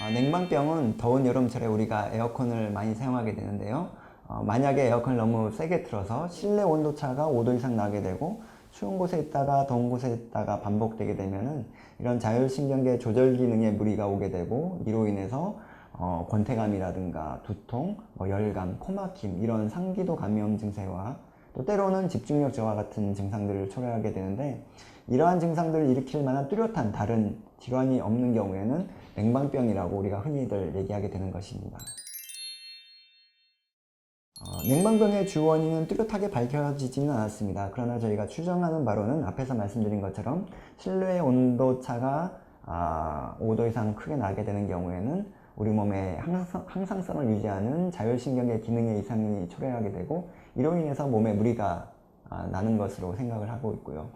어, 냉방병은 더운 여름철에 우리가 에어컨을 많이 사용하게 되는데요. 어, 만약에 에어컨을 너무 세게 틀어서 실내 온도 차가 5도 이상 나게 되고 추운 곳에 있다가 더운 곳에 있다가 반복되게 되면은 이런 자율신경계 조절 기능에 무리가 오게 되고 이로 인해서 어, 권태감이라든가 두통, 뭐 열감, 코막힘 이런 상기도 감염 증세와 또 때로는 집중력 저하 같은 증상들을 초래하게 되는데 이러한 증상들을 일으킬 만한 뚜렷한 다른 질환이 없는 경우에는 냉방병이라고 우리가 흔히들 얘기하게 되는 것입니다. 어, 냉방병의 주 원인은 뚜렷하게 밝혀지지는 않았습니다. 그러나 저희가 추정하는 바로는 앞에서 말씀드린 것처럼 실내 온도 차가 아, 5도 이상 크게 나게 되는 경우에는 우리 몸의 항상, 항상성을 유지하는 자율신경계 기능의 이상이 초래하게 되고 이로 인해서 몸에 무리가 아, 나는 것으로 생각을 하고 있고요.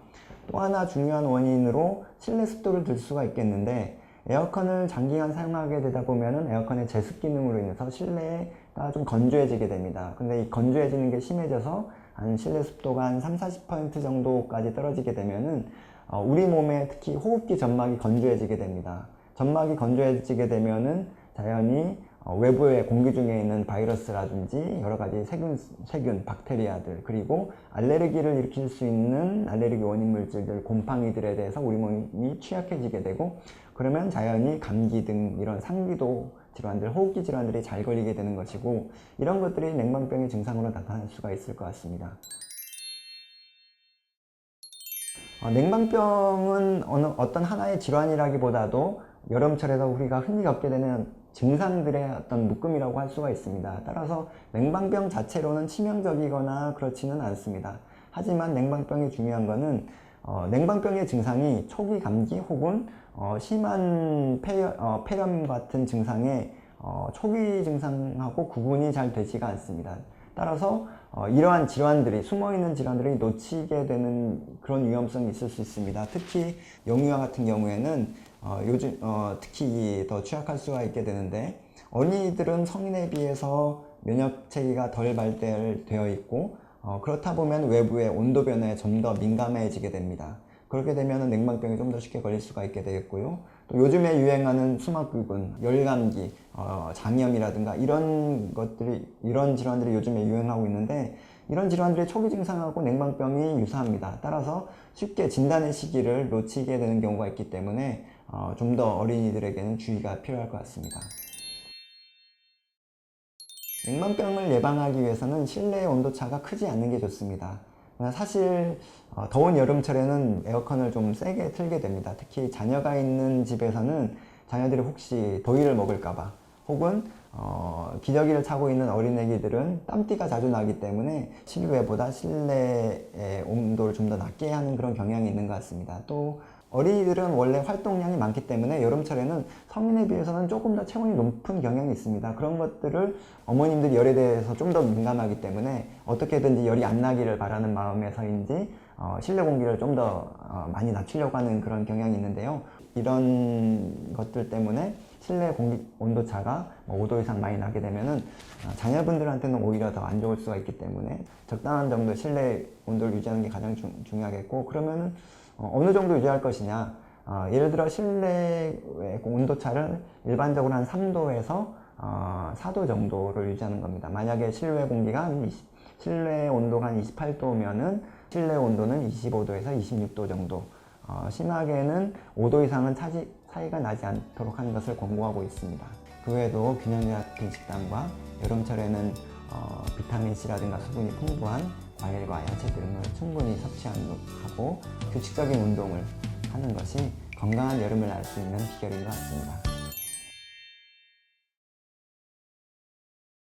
또 하나 중요한 원인으로 실내 습도를 들 수가 있겠는데 에어컨을 장기간 사용하게 되다 보면은 에어컨의 제습 기능으로 인해서 실내 가좀 건조해지게 됩니다. 근데 이 건조해지는 게 심해져서 한 실내 습도가 한 3, 40% 정도까지 떨어지게 되면은 어, 우리 몸에 특히 호흡기 점막이 건조해지게 됩니다. 점막이 건조해지게 되면은 자연히 어, 외부의 공기 중에 있는 바이러스라든지 여러 가지 세균, 세균, 박테리아들 그리고 알레르기를 일으킬 수 있는 알레르기 원인 물질들, 곰팡이들에 대해서 우리 몸이 취약해지게 되고 그러면 자연히 감기 등 이런 상기도 질환들, 호흡기 질환들이 잘 걸리게 되는 것이고 이런 것들이 냉방병의 증상으로 나타날 수가 있을 것 같습니다. 어, 냉방병은 어느, 어떤 하나의 질환이라기보다도 여름철에도 우리가 흔히 겪게 되는 증상들의 어떤 묶음이라고 할 수가 있습니다. 따라서 냉방병 자체로는 치명적이거나 그렇지는 않습니다. 하지만 냉방병이 중요한 것은 어, 냉방병의 증상이 초기 감기 혹은 어, 심한 폐렴, 어, 폐렴 같은 증상의 어, 초기 증상하고 구분이 잘 되지가 않습니다. 따라서 어, 이러한 질환들이 숨어있는 질환들이 놓치게 되는 그런 위험성이 있을 수 있습니다. 특히 영유아 같은 경우에는 어, 요즘 어, 특히 더 취약할 수가 있게 되는데 어린이들은 성인에 비해서 면역 체계가 덜 발달되어 있고 어, 그렇다 보면 외부의 온도 변화에 좀 더 민감해지게 됩니다. 그렇게 되면 냉방병이 좀 더 쉽게 걸릴 수가 있게 되겠고요. 또 요즘에 유행하는 수막구근, 열감기, 어, 장염이라든가 이런 것들이 이런 질환들이 요즘에 유행하고 있는데 이런 질환들의 초기 증상하고 냉방병이 유사합니다. 따라서 쉽게 진단의 시기를 놓치게 되는 경우가 있기 때문에 어, 좀 더 어린이들에게는 주의가 필요할 것 같습니다. 냉방병을 예방하기 위해서는 실내 온도차가 크지 않는 게 좋습니다. 사실 어, 더운 여름철에는 에어컨을 좀 세게 틀게 됩니다. 특히 자녀가 있는 집에서는 자녀들이 혹시 더위를 먹을까봐 혹은 어, 기저귀를 차고 있는 어린애기들은 땀띠가 자주 나기 때문에 실외보다 실내의 온도를 좀 더 낮게 하는 그런 경향이 있는 것 같습니다. 또 어린이들은 원래 활동량이 많기 때문에 여름철에는 성인에 비해서는 조금 더 체온이 높은 경향이 있습니다. 그런 것들을 어머님들이 열에 대해서 좀 더 민감하기 때문에 어떻게든지 열이 안 나기를 바라는 마음에서인지 어, 실내 공기를 좀더 어, 많이 낮추려고 하는 그런 경향이 있는데요. 이런 것들 때문에 실내 공기 온도 차가 뭐 5도 이상 많이 나게 되면은 어, 자녀분들한테는 오히려 더 안 좋을 수가 있기 때문에 적당한 정도 실내 온도를 유지하는 게 가장 중, 중요하겠고 그러면은 어, 어느 정도 유지할 것이냐. 어, 예를 들어 실내 온도차를 일반적으로 한 3도에서 어, 4도 정도를 유지하는 겁니다. 만약에 실외 공기가 한 20, 실내 온도가 한 28도면은 실내 온도는 25도에서 26도 정도. 어, 심하게는 5도 이상은 차지, 차이가 나지 않도록 하는 것을 권고하고 있습니다. 그 외에도 균형 잡힌 식단과 여름철에는 어, 비타민C라든가 수분이 풍부한 과일과 야채 등을 충분히 섭취하고 규칙적인 운동을 하는 것이 건강한 여름을 알 수 있는 비결인 것 같습니다.